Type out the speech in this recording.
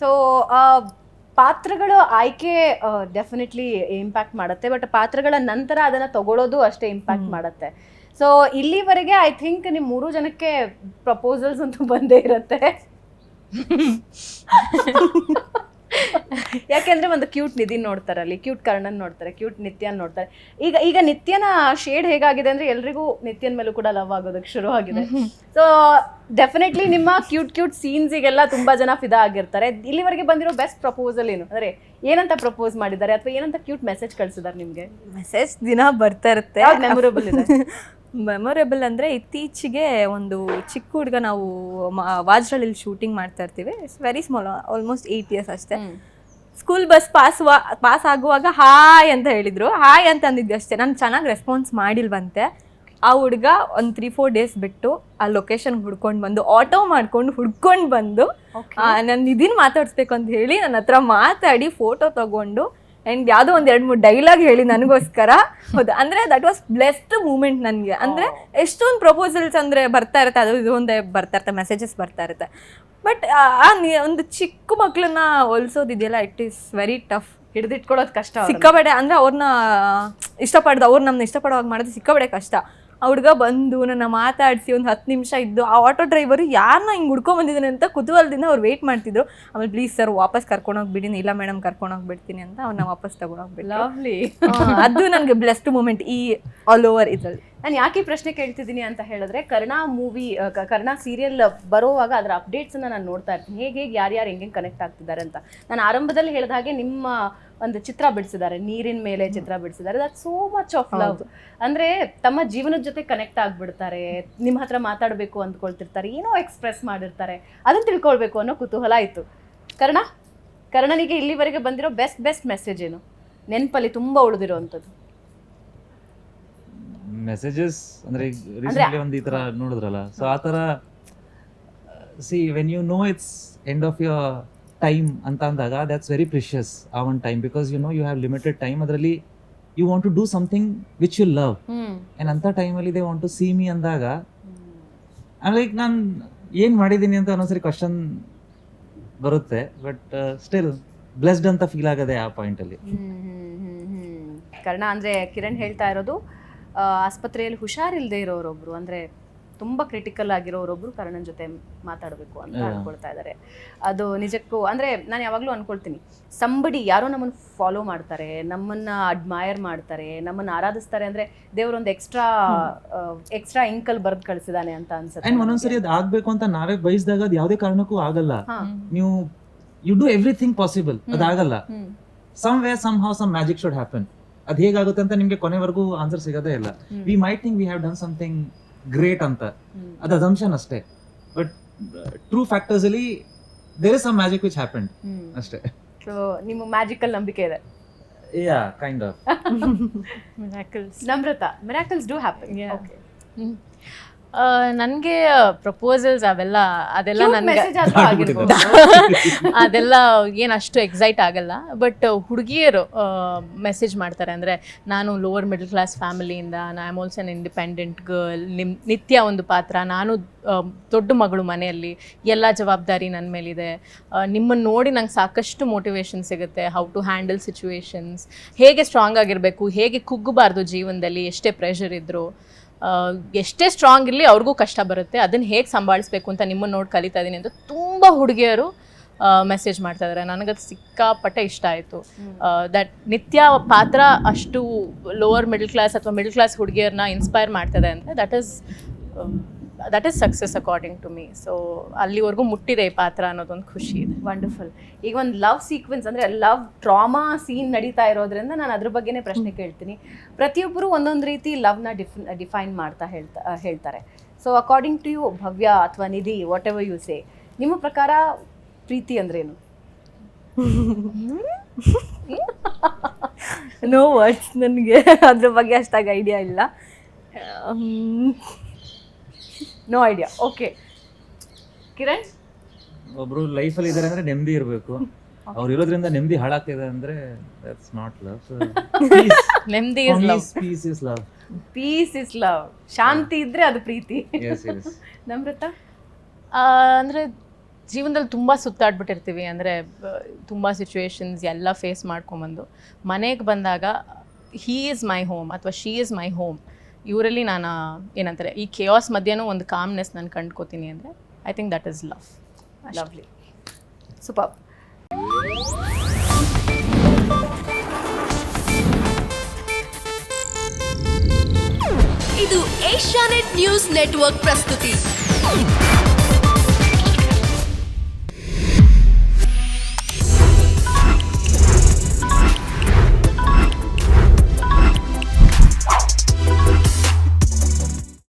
So ಪಾತ್ರಗಳು ಆಯ್ಕೆ definitely impact ಮಾಡುತ್ತೆ. ಬಟ್ ಪಾತ್ರಗಳ ನಂತರ ಅದನ್ನ ತಗೊಳ್ಳೋದು ಅಷ್ಟೇ ಇಂಪ್ಯಾಕ್ಟ್ ಮಾಡುತ್ತೆ. ಸೊ ಇಲ್ಲಿವರೆಗೆ ಐ ಥಿಂಕ್ ನಿಮ್ಮ ಮೂರು ಜನಕ್ಕೆ ಪ್ರಪೋಸಲ್ಸ್ ಅಂತೂ ಬಂದೇ ಇರುತ್ತೆ. ಯಾಕೆಂದ್ರೆ ಒಂದು ಕ್ಯೂಟ್ ನಿಧಿ ನೋಡ್ತಾರೆ ಅಲ್ಲಿ ಕ್ಯೂಟ್ ಕರ್ಣನ್ ನೋಡ್ತಾರೆ ಕ್ಯೂಟ್ ನಿತ್ಯನ್ ನೋಡ್ತಾರೆ. ಈಗ ಈಗ ನಿತ್ಯನ ಶೇಡ್ ಹೇಗಾಗಿದೆ ಅಂದ್ರೆ ಎಲ್ರಿಗೂ ನಿತ್ಯನ್ ಮೇಲೂ ಕೂಡ ಲವ್ ಆಗೋದಕ್ಕೆ ಶುರು ಆಗಿದೆ. ಸೊ ಡೆಫಿನೆಟ್ಲಿ ನಿಮ್ಮ ಕ್ಯೂಟ್ ಕ್ಯೂಟ್ ಸೀನ್ಸಿಗೆಲ್ಲ ತುಂಬಾ ಜನ ಫಿದಾ ಆಗಿರ್ತಾರೆ. ಇಲ್ಲಿವರೆಗೆ ಬಂದಿರೋ ಬೆಸ್ಟ್ ಪ್ರಪೋಸಲ್ ಏನು? ಅಂದ್ರೆ ಏನಂತ ಪ್ರಪೋಸ್ ಮಾಡಿದ್ದಾರೆ? ಅಥವಾ ಏನಂತ ಕ್ಯೂಟ್ ಮೆಸೇಜ್ ಕಳ್ಸಿದ್ದಾರೆ ನಿಮ್ಗೆ? ಮೆಸೇಜ್ ದಿನ ಬರ್ತಾ ಇರುತ್ತೆ. ಮೆಮೊರೇಬಲ್ ಇದೆ? ಮೆಮೊರೇಬಲ್ ಅಂದರೆ ಇತ್ತೀಚೆಗೆ ಒಂದು ಚಿಕ್ಕ ಹುಡುಗ ನಾವು ವಾಜ್ರಳಲ್ಲಿ ಶೂಟಿಂಗ್ ಮಾಡ್ತಾ ಇರ್ತೀವಿ. It's very small almost eight years ಅಷ್ಟೇ. ಸ್ಕೂಲ್ ಬಸ್ ಪಾಸ್ ಪಾಸ್ ಆಗುವಾಗ ಹಾಯ್ ಅಂತ ಹೇಳಿದರು. ಹಾಯ್ ಅಂತ ಅಂದಿದ್ವಿ ಅಷ್ಟೇ. ನಾನು ಚೆನ್ನಾಗಿ ರೆಸ್ಪಾನ್ಸ್ ಮಾಡಿಲ್ವಂತೆ. ಆ ಹುಡುಗ ಒಂದು ತ್ರೀ ಫೋರ್ ಡೇಸ್ ಬಿಟ್ಟು ಆ ಲೊಕೇಶನ್ ಹುಡ್ಕೊಂಡು ಬಂದು ಆಟೋ ಮಾಡ್ಕೊಂಡು ಹುಡ್ಕೊಂಡು ಬಂದು ನಾನು ಇದನ್ನು ಮಾತಾಡಿಸ್ಬೇಕು ಅಂತ ಹೇಳಿ ನನ್ನ ಹತ್ರ ಮಾತಾಡಿ ಫೋಟೋ ತಗೊಂಡು ಆ್ಯಂಡ್ ಯಾವುದೋ ಒಂದು ಎರಡು ಮೂರು ಡೈಲಾಗ್ ಹೇಳಿ ನನಗೋಸ್ಕರ. ಹೌದು ಅಂದರೆ ದಟ್ ವಾಸ್ ಬ್ಲೆಸ್ಡ್ ಮೂಮೆಂಟ್ ನನಗೆ. ಅಂದರೆ ಎಷ್ಟೊಂದು ಪ್ರಪೋಸಲ್ಸ್ ಅಂದರೆ ಬರ್ತಾ ಇರುತ್ತೆ ಅದು ಇದು ಒಂದೇ ಬರ್ತಾ ಇರುತ್ತೆ ಮೆಸೇಜಸ್ ಬರ್ತಾ ಇರುತ್ತೆ. ಬಟ್ ಆ ಒಂದು ಚಿಕ್ಕ ಮಕ್ಕಳನ್ನ ಹೊಲ್ಸೋದಿದೆಯಲ್ಲ ಇಟ್ ಈಸ್ ವೆರಿ ಟಫ್ ಹಿಡಿದಿಟ್ಕೊಳ್ಳೋದು ಕಷ್ಟ ಸಿಕ್ಕಬೇಡ ಸಿಕ್ಕಾಬಡೆ ಅಂದ್ರೆ ಅವ್ರನ್ನ ಇಷ್ಟಪಡ್ದು ಅವ್ರು ನಮ್ಮನ್ನ ಇಷ್ಟಪಡೋವಾಗ ಮಾಡೋದು ಸಿಕ್ಕಬೇಡ ಕಷ್ಟ. ಆ ಹುಡುಗ ಬಂದು ನನ್ನ ಮಾತಾಡಿಸಿ ಒಂದು ಹತ್ತು ನಿಮಿಷ ಇದ್ದು ಆ ಆಟೋ ಡ್ರೈವರು ಯಾರನ್ನ ಹಿಂಗೆ ಹುಡ್ಕೊಂಬಂದಿದ್ದಾನೆ ಅಂತ ಕುತೂಹಲದಿಂದ ಅವ್ರು ವೆಯ್ಟ್ ಮಾಡ್ತಿದ್ರು. ಆಮೇಲೆ ಪ್ಲೀಸ್ ಸರ್ ವಾಪಸ್ ಕರ್ಕೊಂಡೋಗ್ಬಿಡಿ ಇಲ್ಲ ಮೇಡಮ್ ಕರ್ಕೊಂಡೋಗ್ಬಿಡ್ತೀನಿ ಅಂತ ಅವ್ನ ವಾಪಸ್ ತಗೊಂಡೋಗ್ಬಿಡಿ ಲವ್ಲಿ ಅದು ನನಗೆ ಬ್ಲೆಸ್ಟ್ ಮೂಮೆಂಟ್ ಈ ಆಲ್ ಓವರ್ ಇದ್ರಲ್ಲಿ. ನಾನು ಯಾಕೆ ಪ್ರಶ್ನೆ ಕೇಳ್ತಿದ್ದೀನಿ ಅಂತ ಹೇಳಿದ್ರೆ ಕರ್ಣ ಮೂವಿ ಕರ್ಣ ಸೀರಿಯಲ್ ಬರೋವಾಗ ಅದರ ಅಪ್ಡೇಟ್ಸ್ ನಾನು ನೋಡ್ತಾ ಇರ್ತೀನಿ. ಹೇಗೆ ಹೇಗೆ ಯಾರ್ಯಾರು ಹೆಂಗೆ ಕನೆಕ್ಟ್ ಆಗ್ತಿದ್ದಾರೆ ಅಂತ. ನಾನು ಆರಂಭದಲ್ಲಿ ಹೇಳಿದ ಹಾಗೆ ನಿಮ್ಮ ಒಂದು ಚಿತ್ರ ಬಿಡಿಸಿದ್ದಾರೆ ನೀರಿನ ಮೇಲೆ ಚಿತ್ರ ಬಿಡಿಸಿದ್ದಾರೆ. That so much of love ಅಂದ್ರೆ ತಮ್ಮ ಜೀವನದ ಜೊತೆ ಕನೆಕ್ಟ್ ಆಗಿಬಿಡ್ತಾರೆ ನಿಮ್ಮ ಹತ್ರ ಮಾತಾಡಬೇಕು ಅಂದ್ಕೊಳ್ತಿರ್ತಾರೆ ಏನೋ ಎಕ್ಸ್ಪ್ರೆಸ್ ಮಾಡಿರ್ತಾರೆ. ಅದನ್ನು ತಿಳ್ಕೊಳ್ಬೇಕು ಅನ್ನೋ ಕುತೂಹಲ ಇತ್ತು. ಕರ್ಣ ಕರ್ಣನಿಗೆ ಇಲ್ಲಿವರೆಗೆ ಬಂದಿರೋ ಬೆಸ್ಟ್ ಬೆಸ್ಟ್ ಮೆಸೇಜ್ ಏನು? ನೆನಪಲ್ಲಿ ತುಂಬಾ ಉಳಿದಿರೋವಂಥದ್ದು ಮೆಸೇಜಸ್ ಅಂದ್ರೆ ರೀಸೆಂಟ್ಲಿ ಒಂದು ಈ ತರ ನೋಡಿದ್ರಲ್ಲ. ಸೊ ಆ ತರ see when you know it's end of your time ಅಂತ ಅಂದಾಗ ದಟ್ಸ್ ವೆರಿ ಪ್ರಿಷಿಯಸ್ ಆ one time because you know you have limited time ಅದರಲ್ಲಿ you want to do something which you love ಅಂತ ಅಂಥ ಟೈಮಲ್ಲಿ they want to see me ಅಂದಾಗ like ನಾನು ಏನು ಮಾಡಿದ್ದೀನಿ ಅಂತ ಒಂದೊಂದ್ಸರಿ ಕ್ವಶನ್ ಬರುತ್ತೆ. ಬಟ್ ಸ್ಟಿಲ್ ಬ್ಲೆಸ್ಡ್ ಅಂತ ಫೀಲ್ ಆಗದೆ ಆ ಪಾಯಿಂಟಲ್ಲಿ. ಕಾರಣ ಅಂದ್ರೆ ಕಿರಣ್ ಹೇಳ್ತಾ ಇರೋದು ಆಸ್ಪತ್ರೆಯಲ್ಲಿ ಹುಷಾರಿಲ್ಲದೆ ಇರೋರೊಬ್ರು ಅಂದ್ರೆ ತುಂಬಾ ಕ್ರಿಟಿಕಲ್ ಆಗಿರೋರೊಬ್ರು ಕರ್ಣನ್ ಜೊತೆ ಮಾತಾಡಬೇಕು ಅಂತ. ಅನ್ಕೊಳ್ತಾ ಇದ್ದಾರೆ ಅದು ನಿಜಕ್ಕೂ ಅಂದ್ರೆ ನಾನು ಯಾವಾಗಲೂ ಅನ್ಕೊಳ್ತೀನಿ ಸಂಬಡಿ ಯಾರೋ ನಮ್ಮನ್ನು ಫಾಲೋ ಮಾಡ್ತಾರೆ ನಮ್ಮನ್ನ ಅಡ್ಮೈರ್ ಮಾಡ್ತಾರೆ ನಮ್ಮನ್ನ ಆರಾಧಿಸ್ತಾರೆ ಅಂದ್ರೆ ದೇವರೊಂದು ಎಕ್ಸ್ಟ್ರಾ ಎಕ್ಸ್ಟ್ರಾ ಇಂಕಲ್ ಬರ್ದ್ ಕಳಿಸಿದಾನೆ ಅಂತ ಅನ್ಸುತ್ತೆ ಒಂದೊಂದ್ಸರಿ. ಅದು ಆಗಬೇಕು ಅಂತ ನಾವೇ ಬಯಸಿದಾಗ ಅದು ಯಾವುದೇ ಕಾರಣಕ್ಕೂ ಆಗಲ್ಲ. ನೀವು you do everything possible ಅದಾಗಲ್ಲ. Some way somehow some magic should happen ಅದು ಹೇಗಾಗುತ್ತೆ ಅಂತ ನಿಮ್ಗೆ ಕೊನೆವರೆಗೂ ಆನ್ಸರ್ ಸಿಗೋದೇ ಇಲ್ಲ. We might think we have done something great ಅಂತ. ಅದು ಅಸಂಪ್ಷನ್ ಅಷ್ಟೇ. ಬಟ್ ಟ್ರೂ ಫ್ಯಾಕ್ಟರ್ಸ್ ಅಲ್ಲಿ there is some magic which happen ಅಷ್ಟೇ. ಸೊ ನಿಮ್ಮ ಮ್ಯಾಜಿಕಲ್ ನಂಬಿಕೆ ಇದೆ. Yeah kind of Namratha. Miracles do happen okay ನನಗೆ ಪ್ರಪೋಸಲ್ಸ್ ಅವೆಲ್ಲ ಅದೆಲ್ಲ ನನಗೆ ಅದೆಲ್ಲ ಏನು ಅಷ್ಟು ಎಕ್ಸೈಟ್ ಆಗಲ್ಲ. ಬಟ್ ಹುಡುಗಿಯರು ಮೆಸೇಜ್ ಮಾಡ್ತಾರೆ ಅಂದರೆ ನಾನು lower middle class ಫ್ಯಾಮಿಲಿಯಿಂದ I am also an independent girl ನಿಮ್ ನಿತ್ಯ ಒಂದು ಪಾತ್ರ. ನಾನು ದೊಡ್ಡ ಮಗಳು ಮನೆಯಲ್ಲಿ. ಎಲ್ಲ ಜವಾಬ್ದಾರಿ ನನ್ನ ಮೇಲಿದೆ. ನಿಮ್ಮನ್ನು ನೋಡಿ ನಂಗೆ ಸಾಕಷ್ಟು ಮೋಟಿವೇಶನ್ ಸಿಗುತ್ತೆ. ಹೌ ಟು ಹ್ಯಾಂಡಲ್ ಸಿಚುವೇಶನ್ಸ್ ಹೇಗೆ ಸ್ಟ್ರಾಂಗ್ ಆಗಿರಬೇಕು? ಹೇಗೆ ಕುಗ್ಗಬಾರ್ದು ಜೀವನದಲ್ಲಿ? ಎಷ್ಟೇ ಪ್ರೆಷರ್ ಇದ್ದರೂ ಎಷ್ಟೇ ಸ್ಟ್ರಾಂಗ್ ಇರಲಿ ಅವ್ರಿಗೂ ಕಷ್ಟ ಬರುತ್ತೆ. ಅದನ್ನು ಹೇಗೆ ಸಂಭಾಳಿಸ್ಬೇಕು ಅಂತ ನಿಮ್ಮನ್ನು ನೋಡಿ ಕಲಿತಾ ಇದ್ದೀನಿ ಅಂತ ತುಂಬ ಹುಡುಗಿಯರು ಮೆಸೇಜ್ ಮಾಡ್ತಾ ಇದ್ದಾರೆ ನನಗದು ಸಿಕ್ಕಾಪಟ್ಟೆ ಇಷ್ಟ ಆಯಿತು. ದಟ್ ನಿತ್ಯ ಪಾತ್ರ ಅಷ್ಟು ಲೋವರ್ ಮಿಡಲ್ ಕ್ಲಾಸ್ ಅಥವಾ ಮಿಡಲ್ ಕ್ಲಾಸ್ ಹುಡುಗಿಯರನ್ನ ಇನ್ಸ್ಪೈರ್ ಮಾಡ್ತದೆ ಅಂದರೆ that is that is success according to me so ಅಲ್ಲಿವರೆಗೂ ಮುಟ್ಟಿದೆ ಈ ಪಾತ್ರ ಅನ್ನೋದೊಂದು ಖುಷಿ ಇದೆ. ವಂಡರ್ಫುಲ್ ಈಗ ಒಂದು ಲವ್ ಸೀಕ್ವೆನ್ಸ್ ಅಂದರೆ ಲವ್ ಟ್ರಾಮಾ ಸೀನ್ ನಡೀತಾ ಇರೋದ್ರಿಂದ ನಾನು ಅದ್ರ ಬಗ್ಗೆನೇ ಪ್ರಶ್ನೆ ಕೇಳ್ತೀನಿ. ಪ್ರತಿಯೊಬ್ಬರು ಒಂದೊಂದು ರೀತಿ ಲವ್ನ ಡಿಫ್ ಡಿಫೈನ್ ಮಾಡ್ತಾ ಹೇಳ್ತಾ ಹೇಳ್ತಾರೆ. So according to you Bhavya ಅಥವಾ Nidhi whatever you say ನಿಮ್ಮ ಪ್ರಕಾರ ಪ್ರೀತಿ ಅಂದ್ರೇನು? ನೋ ವರ್ಡ್ಸ್ ನನಗೆ. ಅದ್ರ ಬಗ್ಗೆ ಅಷ್ಟಾಗಿ ಐಡಿಯಾ ಇಲ್ಲ. ನೋ ಐಡಿಯಾ ಓಕೆ ಕಿರಣ್ ಒಬ್ರು ಲೈಫಲ್ಲಿ ಇದ್ದಾರೆ ಅಂದ್ರೆ ನೆಮ್ಮದಿ ಇರಬೇಕು. ಅವ್ರು ಇರೋದ್ರಿಂದ ನೆಮ್ಮದಿ ಹಾಳಾಗ್ತಿದೆ ಅಂದ್ರೆ ದಟ್ಸ್ ನಾಟ್ ಲವ್ ನೆಮ್ಮದಿ is love peace is love peace is love ಶಾಂತಿ ಇದ್ರೆ ಅದು ಪ್ರೀತಿ. ನಮ್ರತ? ಅಂದ್ರೆ ಜೀವನದಲ್ಲಿ ತುಂಬ ಸುತ್ತಾಡ್ಬಿಟ್ಟಿರ್ತೀವಿ ಅಂದರೆ ತುಂಬ ಸಿಚುವೇಶನ್ಸ್ ಎಲ್ಲ ಫೇಸ್ ಮಾಡ್ಕೊಂಬಂದು. ಮನೆಗೆ ಬಂದಾಗ ಹೀ ಈಸ್ ಮೈ ಹೋಮ್ ಅಥವಾ ಶೀ ಈಸ್ ಮೈ ಹೋಮ್ ಇವರಲ್ಲಿ ನಾನು ಏನಂತಾರೆ ಈ ಕೇಯಾಸ್ ಮಧ್ಯನೂ ಒಂದು ಕಾಮ್ನೆಸ್ ನಾನು ಕಂಡ್ಕೋತೀನಿ ಅಂದರೆ I think that is love lovely super ಇದು ಏಷ್ಯಾನೆಟ್ ನ್ಯೂಸ್ ನೆಟ್ವರ್ಕ್ ಪ್ರಸ್ತುತಿ.